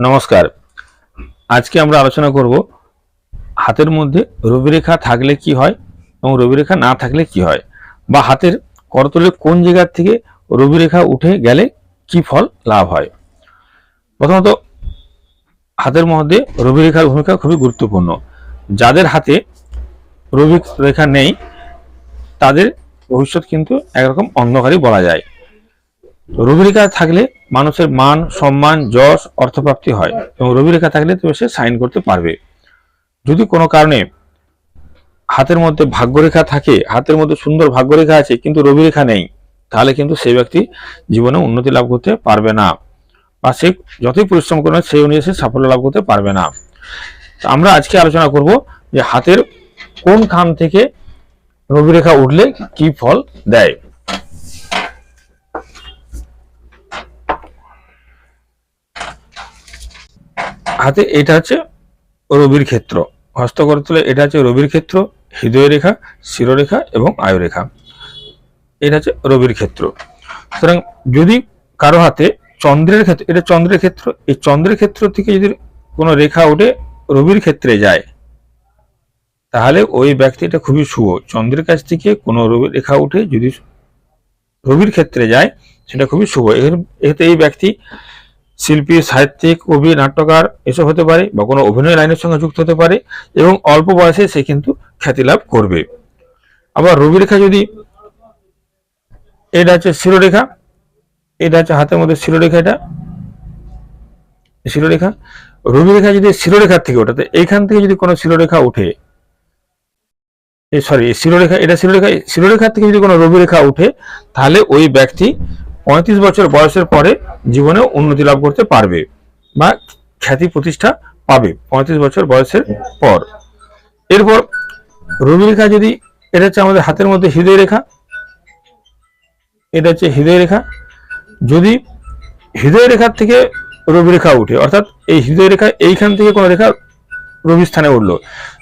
নমস্কার। আজকে আমরা আলোচনা করব হাতের মধ্যে রবিরেখা থাকলে কি হয় এবং রবিরেখা না থাকলে কি হয় বা হাতের করতলে কোন জায়গার থেকে রবিরেখা উঠে গেলে কি ফল লাভ হয়। প্রথমত, হাতের মধ্যে রবিরেখার ভূমিকা খুবই গুরুত্বপূর্ণ। যাদের হাতে রবি রেখা নেই, তাদের ভবিষ্যৎ কিন্তু একরকম অন্ধকারই বলা যায়। রবিরেখা থাকলে মানুষের মান, সম্মান, যশ, অর্থপ্রাপ্তি হয় এবং রবিরেখা থাকলে তবে সে সাইন করতে পারবে। যদি কোনো কারণে হাতের মধ্যে ভাগ্যরেখা থাকে, হাতের মধ্যে সুন্দর ভাগ্যরেখা আছে কিন্তু রবিরেখা নেই, তাহলে কিন্তু সেই ব্যক্তি জীবনে উন্নতি লাভ করতে পারবে না বা সে যতই পরিশ্রম করবে সেই অনুযায়ী সে সাফল্য লাভ করতে পারবে না। আমরা আজকে আলোচনা করব যে হাতের কোন খান থেকে রবিরেখা উঠলে কি ফল দেয়। হাতে এটা হচ্ছে রবির ক্ষেত্র। হস্তকরতলে এটা হচ্ছে রবির ক্ষেত্র হৃদয় রেখা শিরোরেখা এবং আয়ুরেখা। এটা হচ্ছে রবির ক্ষেত্র। সুতরাং যদি কারও হাতে চন্দ্রের ক্ষেত্র, এটা চন্দ্রের ক্ষেত্র, এই চন্দ্রের ক্ষেত্র থেকে যদি কোনো রেখা উঠে রবির ক্ষেত্রে যায়, তাহলে ওই ব্যক্তিটা খুবই শুভ। চন্দ্রের কাছ থেকে কোনো রবি রেখা উঠে যদি রবির ক্ষেত্রে যায়, সেটা খুবই শুভ। এর- এতে এই ব্যক্তি শিল্পী, সাহিত্যিক, কবি, নাট্যকার এসব হতে পারে বা কোনো অভিনয় লাইনের সঙ্গে যুক্ত হতে পারে এবং অল্প বয়সে সে কিন্তু খ্যাতি লাভ করবে। আবার রবি রেখা যদি এটা হচ্ছে শিরোরেখা, এটা হচ্ছে হাতের মধ্যে শিরোরেখা এটা। শিরোরেখা রবি রেখা যদি শিরোরেখার থেকে ওঠাতে, এইখান থেকে যদি কোনো শিরোরেখা উঠে সরি শিরোরেখা, এটা শিরোরেখা, শিরোরেখার থেকে যদি কোনো রবি রেখা উঠে তাহলে ওই ব্যক্তি পঁয়ত্রিশ বছর বয়সের পরে জীবনে উন্নতি লাভ করতে পারবে বা খ্যাতি প্রতিষ্ঠা পাবে পঁয়ত্রিশ বছর বয়সের পর। এরপর রবি রেখা যদি, এটা হচ্ছে আমাদের হাতের মধ্যে হৃদয় রেখা। এটা হচ্ছে হৃদয় রেখা। যদি হৃদয় রেখার থেকে রবি রেখা উঠে, অর্থাৎ এই হৃদয় রেখা এইখান থেকে কোনো রেখা রবি স্থানে উঠল।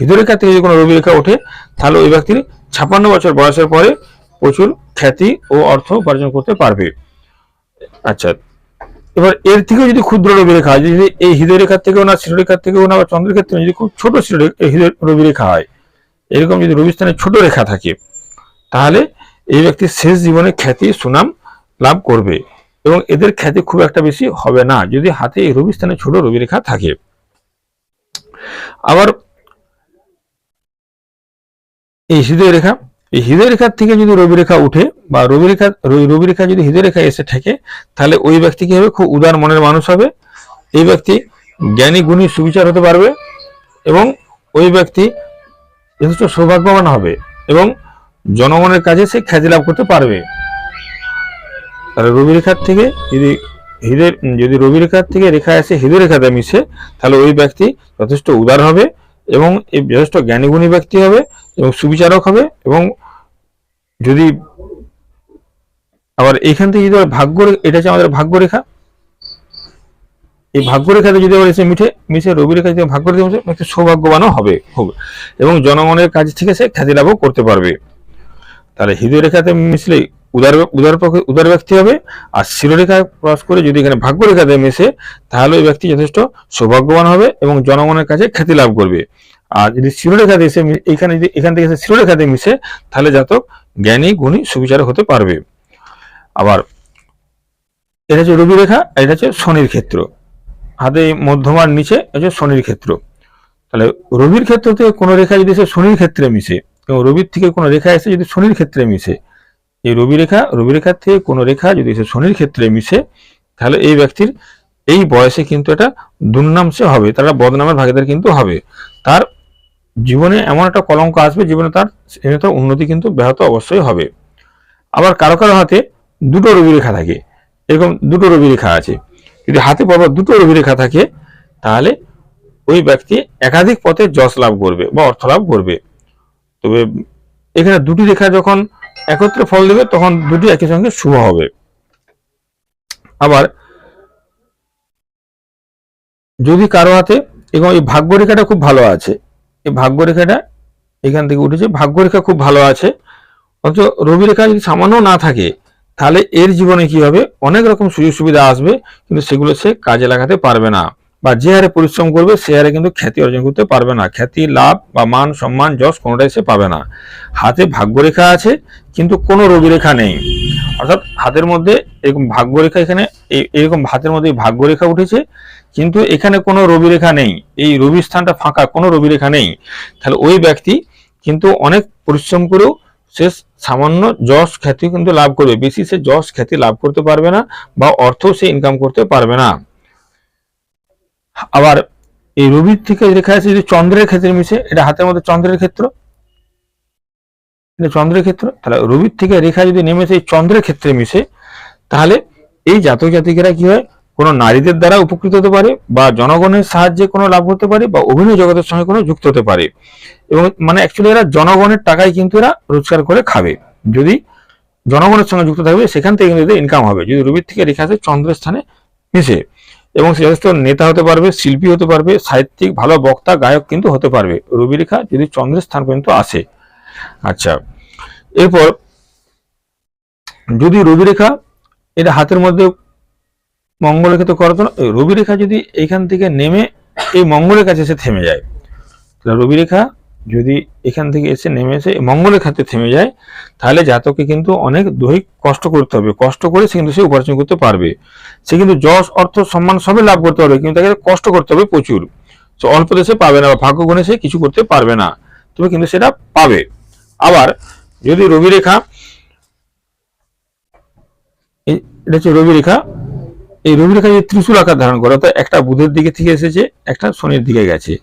হৃদয় রেখা থেকে যদি কোনো রবি রেখা ওঠে, তাহলে ওই ব্যক্তির ছাপ্পান্ন বছর বয়সের পরে প্রচুর খ্যাতি ও অর্থ উপার্জন করতে পারবে। আচ্ছা। এবার এর থেকেও যদি ক্ষুদ্র রবি রেখা হয় যদি এই হৃদয় রেখার থেকেও না শিরোরেখার থেকেও না, বা চন্দ্রের ক্ষেত্রে যদি খুব ছোট হৃদয় রবি রেখা হয়, এরকম যদি রবি স্থানে ছোট রেখা থাকে, তাহলে এই ব্যক্তির শেষ জীবনে খ্যাতি, সুনাম লাভ করবে এবং এদের খ্যাতি খুব একটা বেশি হবে না, যদি হাতে এই রবি স্থানে ছোট রবি রেখা থাকে। আবার এই হৃদয় রেখা এই হৃদয় রেখার থেকে যদি রবি রেখা উঠে বা রবি রেখা রবি- রবি রেখা যদি হৃদয় রেখা এসে ঠেকে, তাহলে ওই ব্যক্তি কি হবে? খুব উদার মনের মানুষ হবে। এই ব্যক্তি জ্ঞানী, গুণী, সুবিচার হতে পারবে এবং ওই ব্যক্তি যথেষ্ট সৌভাগ্যবান হবে এবং জনগণের কাজে সে খ্যাতি লাভ করতে পারবে। তাহলে রবি রেখার থেকে যদি হৃদয়, যদি রবি রেখার থেকে রেখা এসে হৃদয় রেখাতে মিশে, তাহলে ওই ব্যক্তি যথেষ্ট উদার হবে এবং এই যথেষ্ট জ্ঞানীগুণী ব্যক্তি হবে। এবং সুবিচারক হবে এবং যদি আবার এইখান থেকে যদি ভাগ্য এটা হচ্ছে আমাদের ভাগ্য রেখা। এই ভাগ্য রেখাতে যদি আবার এসে মিঠে মিশে রবি রেখা যদি ভাগ্য রেখা সৌভাগ্যবানও হবে হবে এবং জনগণের কাজ থেকে সে খ্যাতি লাভও করতে পারবে। তাহলে হৃদয় রেখাতে মিশলে উদার উদার পক্ষে উদার ব্যক্তি হবে। আর শিরোরেখা ক্রস করে যদি এখানে ভাগ্য রেখাতে মিশে, তাহলে ওই ব্যক্তি যথেষ্ট সৌভাগ্যবান হবে এবং জনগণের কাছে খ্যাতি লাভ করবে। আর যদি শিরোরেখাতে এসে এখানে যদি এখান থেকে এসে শিরোরেখাতে মিশে, তাহলে জাতক জ্ঞানী, গুণী, সুবিচারক হতে পারবে। আবার এটা হচ্ছে রবি রেখা এটা হচ্ছে শনির ক্ষেত্র। হাতে মধ্যমার নিচে হচ্ছে শনির ক্ষেত্র। তাহলে রবির ক্ষেত্র থেকে কোনো রেখা যদি এসে শনির ক্ষেত্রে মিশে, এবং রবির থেকে কোনো রেখা এসে যদি শনির ক্ষেত্রে মিশে, এই রবি রেখা রবি থেকে কোনো রেখা যদি এসে শনির ক্ষেত্রে মিশে, তাহলে এই ব্যক্তির এই বয়সে কিন্তু এটা দুর্নাম সে হবে, তারা বদনামের ভাগিদার কিন্তু হবে। তার জীবনে এমন একটা কলঙ্ক আসবে জীবনে তার তার উন্নতি কিন্তু ব্যাহত অবশ্যই হবে। আবার কারও কারও হাতে দুটো রবি রেখা থাকে, এরকম দুটো রবি রেখা আছে। যদি হাতে পরপর দুটো রবি রেখা থাকে, তাহলে ওই ব্যক্তি একাধিক পথে যশ লাভ করবে বা অর্থ লাভ করবে। তবে এখানে দুটি রেখা যখন একত্রে ফল দেবে, তখন দুটি একই সঙ্গে শুভ হবে। আবার যদি কারও হাতে এবং এই ভাগ্য রেখাটা খুব ভালো আছে এই ভাগ্য রেখাটা এখান থেকে উঠেছে। ভাগ্য রেখা খুব ভালো আছে। অথচ রবি রেখা যদি সামান্য না থাকে, তাহলে এর জীবনে কি হবে? অনেক রকম সুযোগ সুবিধা আসবে, কিন্তু সেগুলো সে কাজে লাগাতে পারবে না। বা যে হারে পরিশ্রম করবে, সে হারে কিন্তু খ্যাতি অর্জন করতে পারবে না। খ্যাতি, লাভ বা মান, সম্মান, যশ কোনোটাই সে পাবে না। হাতে ভাগ্যরেখা আছে, কিন্তু কোনো রবিরেখা নেই। অর্থাৎ হাতের মধ্যে এরকম ভাগ্যরেখা এখানে এরকম হাতের মধ্যে ভাগ্যরেখা উঠেছে, কিন্তু এখানে কোনো রবিরেখা নেই। এই রবি স্থানটা ফাঁকা, কোনো রবিরেখা নেই। তাহলে ওই ব্যক্তি কিন্তু অনেক পরিশ্রম করেও সে সামান্য যশ খ্যাতি কিন্তু লাভ করবে। বেশি সে যশ খ্যাতি লাভ করতে পারবে না বা অর্থ সে ইনকাম করতে পারবে না। আবার এই রবির থেকে রেখা আছে যদি চন্দ্রের ক্ষেত্রে মিশে, এটা হাতের মধ্যে চন্দ্রের ক্ষেত্র। এটা চন্দ্রের ক্ষেত্র, তাহলে রবির থেকে রেখা যদি নেমে সেই চন্দ্রের ক্ষেত্রে মিশে, তাহলে এই জাতক জাতিকেরা কি হয়? কোনো নারীদের দ্বারা উপকৃত হতে পারে বা জনগণের সাহায্যে কোনো লাভ হতে পারে বা অভিনয় জগতের সঙ্গে কোনো যুক্ত হতে পারে। এবং মানে অ্যাকচুয়ালি এরা জনগণের টাকায় কিন্তু এরা রোজগার করে খাবে। যদি জনগণের সঙ্গে যুক্ত থাকবে, সেখান থেকে কিন্তু এদের ইনকাম হবে। যদি রবির থেকে রেখা আছে চন্দ্রের স্থানে মিশে। এবং সে যথেষ্ট নেতা হতে পারবে, শিল্পী হতে পারবে, সাহিত্যিক, ভালো বক্তা, গায়ক কিন্তু হতে পারবে। রবি রেখা যদি চন্দ্রের স্থান পর্যন্ত আসে। আচ্ছা এরপর যদি রবি রেখা এটা হাতের মধ্যে মঙ্গল রেখা তো করতো না এই রবি রেখা যদি এখান থেকে নেমে এই মঙ্গলের কাছে এসে থেমে যায়, তাহলে রবি রেখা যদি এখান থেকে এসে নেমে এসে মঙ্গলের খাতে থেমে যায়, তাহলে জাতককে কিন্তু অনেক দৈহিক কষ্ট করতে হবে। কষ্ট করে সে কিন্তু সে উপার্জন করতে পারবে। সে কিন্তু যশ, অর্থ, সম্মান সবই লাভ করতে পারবে, কিন্তু তাকে কষ্ট করতে হবে প্রচুর। সে অল্প দেশে পাবে না বা ভাগ্য গুণে সে কিছু করতে পারবে না, তবে কিন্তু সেটা পাবে। আবার যদি রবি রেখা এটা হচ্ছে রবি রেখা, এই রবি রেখা যদি ত্রিশূল আকার ধারণ করে, অর্থাৎ একটা বুধের দিকে থেকে এসেছে, একটা শনির দিকে গেছে।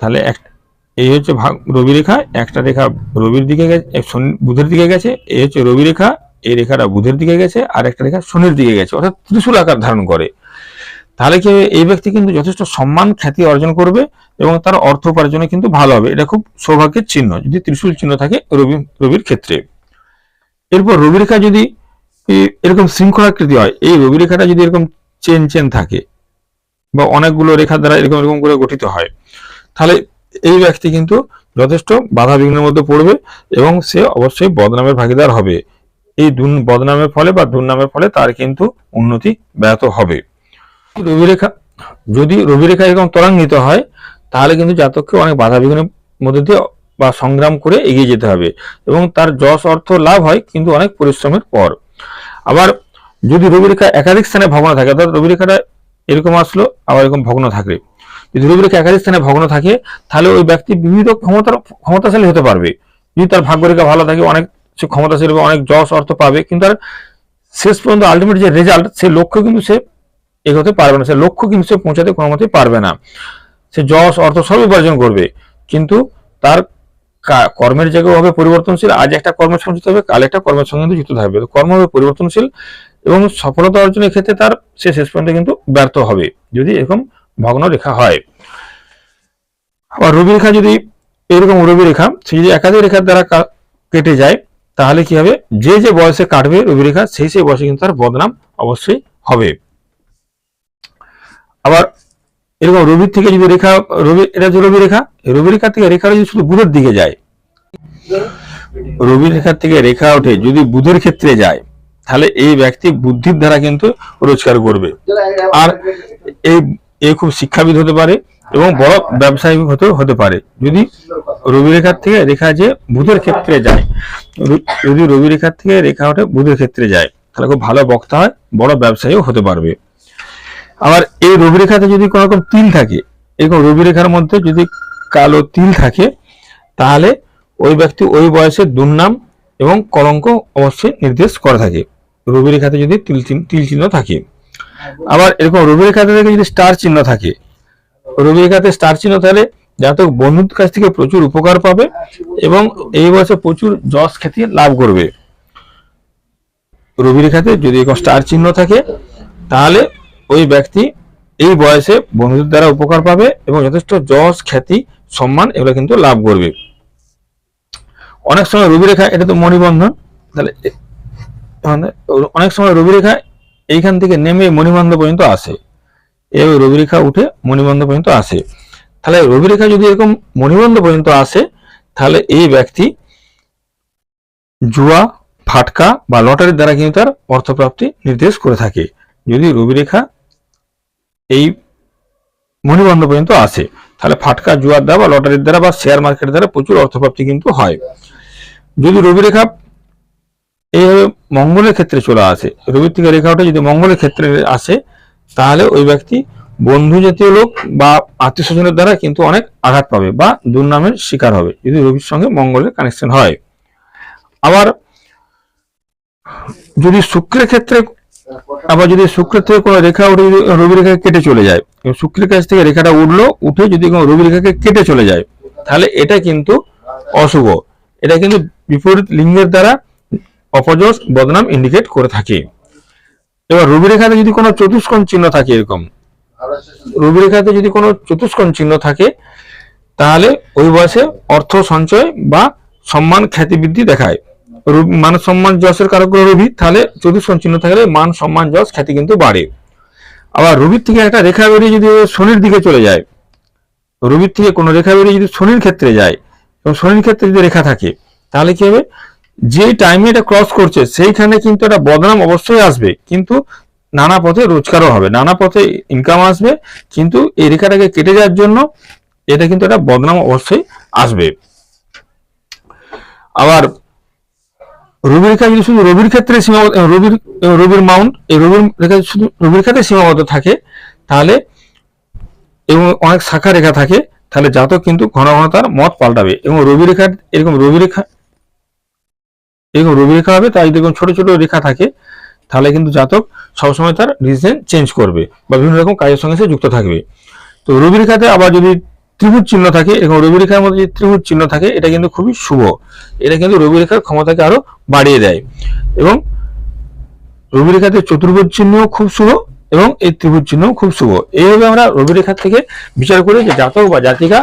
তাহলে এক, এই হচ্ছে ভাগ রবি রেখা, একটা রেখা রবির দিকে গেছে বুধের দিকে গেছে, এই হচ্ছে রবি রেখা, এই রেখাটা বুধের দিকে গেছে, আর একটা রেখা শনির দিকে গেছে, অর্থাৎ ত্রিশূল আকার ধারণ করে। তাহলে কি এই ব্যক্তি কিন্তু যথেষ্ট সম্মান, খ্যাতি অর্জন করবে এবং তার অর্থ উপার্জনে কিন্তু ভালো হবে। এটা খুব সৌভাগ্যের চিহ্ন। যদি ত্রিশূল চিহ্ন থাকে রবি, রবির ক্ষেত্রে। এরপর রবি রেখা যদি এরকম শৃঙ্খলাকৃতি হয়, এই রবি রেখাটা যদি এরকম চেন চেন থাকে বা অনেকগুলো রেখা দ্বারা এরকম এরকম করে গঠিত হয়, তাহলে এই ব্যক্তি কিন্তু যথেষ্ট বাধা বিঘ্নের মধ্যে পড়বে এবং সে অবশ্যই বদনামের ভাগিদার হবে। এই দুন- বদনামের ফলে বা দুর্নামের ফলে তার কিন্তু উন্নতি ব্যাহত হবে। রবি রেখা যদি রবি রেখা এরকম ত্বরান্বিত হয়, তাহলে কিন্তু জাতককে অনেক বাধা বিঘ্নের মধ্যে দিয়ে বা সংগ্রাম করে এগিয়ে যেতে হবে এবং তার যশ অর্থ লাভ হয় কিন্তু অনেক পরিশ্রমের পর। আবার যদি রবি রেখা একাধিক স্থানে ভগ্ন থাকে, অর্থাৎ রবি রেখাটা এরকম আসলো, আবার এরকম ভগ্ন থাকবে যদি রবি রেখা একাধিক স্থানে ভগ্ন থাকে, তাহলে ওই ব্যক্তি বিবিধ ক্ষমতার, ক্ষমতাশালী হতে পারবে। যদি তার ভাগ্য রেখা ভালো থাকে, অনেক সে ক্ষমতাশালী হবে অনেক যশ অর্থ পাবে, কিন্তু তার শেষ পর্যন্ত আলটিমেট যে রেজাল্ট সে লক্ষ্য কিন্তু সে এগোতে পারবে না। সে লক্ষ্য কিন্তু সে পৌঁছাতে কোনো মতেই পারবে না। সে যশ, অর্থ সব উপার্জন করবে। কিন্তু তার কর্মের জায়গাও হবে পরিবর্তনশীল। আজ একটা কর্মের সঙ্গে যুক্ত হবে কাল একটা কর্মের সঙ্গে কিন্তু যুক্ত থাকবে। কর্ম হবে পরিবর্তনশীল এবং সফলতা অর্জনের ক্ষেত্রে তার সে শেষ পর্যন্ত কিন্তু ব্যর্থ হবে, যদি এরকম ভগ্ন রেখা হয়। আবার রবি রেখা যদি এরকম রবি রেখা, সে যদি একাধিক রেখার দ্বারা কেটে যায়, তাহলে কি হবে? যে যে বয়সে কাটবে রবি রেখা, সেই সেই বয়সে কিন্তু তার বদনাম অবশ্যই হবে। আবার এরকম রবির থেকে যদি রেখা, রবি, এটা হচ্ছে রবি রেখা রবি রেখা থেকে রেখা যদি শুধু বুধের দিকে যায়। রবি রেখার থেকে রেখা ওঠে যদি বুধের ক্ষেত্রে যায়, তাহলে এই ব্যক্তি বুদ্ধির দ্বারা কিন্তু রোজগার করবে। আর এই এ খুব শিক্ষাবিদ হতে পারে এবং বড় ব্যবসায়ী হতে হতে পারে। যদি রবি রেখার থেকে রেখা যে বুধের ক্ষেত্রে যায় যদি রবি রেখার থেকে রেখা ওঠে বুধের ক্ষেত্রে যায়, তাহলে খুব ভালো বক্তা হয়, বড় ব্যবসায়ীও হতে পারবে। আবার এই রবি রেখাতে যদি কোনো রকম তিল থাকে, এরকম রবি রেখার মধ্যে যদি কালো তিল থাকে, তাহলে ওই ব্যক্তি ওই বয়সে দুর্নাম এবং কলঙ্ক অবশ্যই নির্দেশ করে থাকে। রবি রেখাতে যদি তিল তিল চিহ্ন থাকে। আবার এরকম রবি রেখাতে থেকে যদি স্টার চিহ্ন থাকে রবি রেখাতে স্টার চিহ্ন তাহলে জাতক বন্ধুর কাছ থেকে প্রচুর উপকার পাবে এবং এই বয়সে প্রচুর যশ খ্যাতি লাভ করবে। রবি রেখাতে যদি এরকম স্টার চিহ্ন থাকে, তাহলে ওই ব্যক্তি এই বয়সে বন্ধুদের দ্বারা উপকার পাবে এবং যথেষ্ট যশ, খ্যাতি, সম্মান এগুলো কিন্তু লাভ করবে। অনেক সময় রবি রেখা এটা তো মণিবন্ধন, তাহলে মানে অনেক সময় রবি রেখা এইখান থেকে নেমে মণিবন্ধ পর্যন্ত আসে। এভাবে রবি রেখা উঠে মণিবন্ধ পর্যন্ত আসে। তাহলে রবি রেখা যদি এরকম মণিবন্ধ পর্যন্ত আসে, তাহলে এই ব্যক্তি জুয়া, ফাটকা বা লটারির দ্বারা কিন্তু তার অর্থপ্রাপ্তি নির্দেশ করে থাকে। যদি রবি রেখা এই মণিবন্ধ পর্যন্ত আসে তাহলে ফাটকা, জুয়ার দ্বারা বা লটারির দ্বারা বা শেয়ার মার্কেটের দ্বারা প্রচুর অর্থপ্রাপ্তি কিন্তু হয়। যদি রবি রেখা এইভাবে মঙ্গলের ক্ষেত্রে চলে আসে রবির থেকে রেখাটা যদি মঙ্গলের ক্ষেত্রে আসে, তাহলে ওই ব্যক্তি বন্ধু জাতীয় লোক বা আত্মীয় স্বজনের দ্বারা কিন্তু অনেক আঘাত পাবে বা দুর্নামের শিকার হবে, যদি রবির সঙ্গে মঙ্গলের কানেকশন হয়। আবার যদি শুক্রের ক্ষেত্রে আবার যদি শুক্রের থেকে কোনো রেখা রবি রেখাকে কেটে চলে যায় শুক্রের কাছ থেকে রেখাটা উঠল, উঠে যদি কোনো রবি রেখাকে কেটে চলে যায়, তাহলে এটা কিন্তু অশুভ। এটা কিন্তু বিপরীত লিঙ্গের দ্বারা অপযশ, বদনাম ইন্ডিকেট করে থাকে। এবার রবি রেখাতে যদি কোনো চতুষ্কোণ চিহ্ন থাকে এরকম, রবি রেখাতে যদি কোনো চতুষ্কোণ চিহ্ন থাকে, তাহলে ওই বয়সে অর্থ সঞ্চয় বা সম্মান খ্যাতি বৃদ্ধি দেখায়। মান সম্মান যশের কারক রবি তাহলে চতুষ্কোণ চিহ্ন থাকলে মান, সম্মান, যশ, খ্যাতি কিন্তু বাড়ে। আবার রবির থেকে একটা রেখা বেরিয়ে যদি শনির দিকে চলে যায় রবির থেকে কোনো রেখা বেরিয়ে যদি শনির ক্ষেত্রে যায়, এবং শনির ক্ষেত্রে যদি রেখা থাকে, তাহলে কি হবে? যে টাইমে এটা ক্রস করছে, সেইখানে কিন্তু একটা বদনাম অবশ্যই আসবে, কিন্তু নানা পথে রোজগারও হবে, নানা পথে ইনকাম আসবে, কিন্তু এই রেখাটাকে কেটে যাওয়ার জন্য এটা কিন্তু একটা বদনাম অবশ্যই আসবে। আবার রবি রেখা যদি শুধু রবির ক্ষেত্রে সীমাবদ্ধ রবির রবির মাউন্ট, এই রবির রেখা শুধু রবির ক্ষেত্রে সীমাবদ্ধ থাকে, তাহলে এবং অনেক শাখা রেখা থাকে, তাহলে জাতক কিন্তু ঘন ঘন তার মত পাল্টাবে। এবং রবি রেখা, এরকম রবি রেখা, এরকম রবি রেখা হবে, তাই দেখুন ছোট ছোট রেখা থাকে, তাহলে কিন্তু জাতক সবসময় তার ডিসিশন চেঞ্জ করবে বা বিভিন্ন রকম কাজের সঙ্গে সে যুক্ত থাকবে। তো রবি রেখাতে আবার যদি ত্রিভুজ চিহ্ন থাকে এবং রবি রেখার মধ্যে যে ত্রিভুজ চিহ্ন থাকে, এটা কিন্তু খুবই শুভ। এটা কিন্তু রবি রেখার ক্ষমতাকে আরও বাড়িয়ে দেয়। এবং রবি রেখাতে চতুর্ভুজ চিহ্নও খুব শুভ এবং এই ত্রিভুজ চিহ্নও খুব শুভ। এইভাবে আমরা রবি রেখার থেকে বিচার করি যে জাতক বা জাতিকা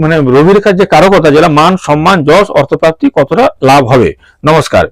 মানে রবি রেখার যে কারকতা, যেটা মান, সম্মান, যশ, অর্থপ্রাপ্তি কতটা লাভ হবে। নমস্কার।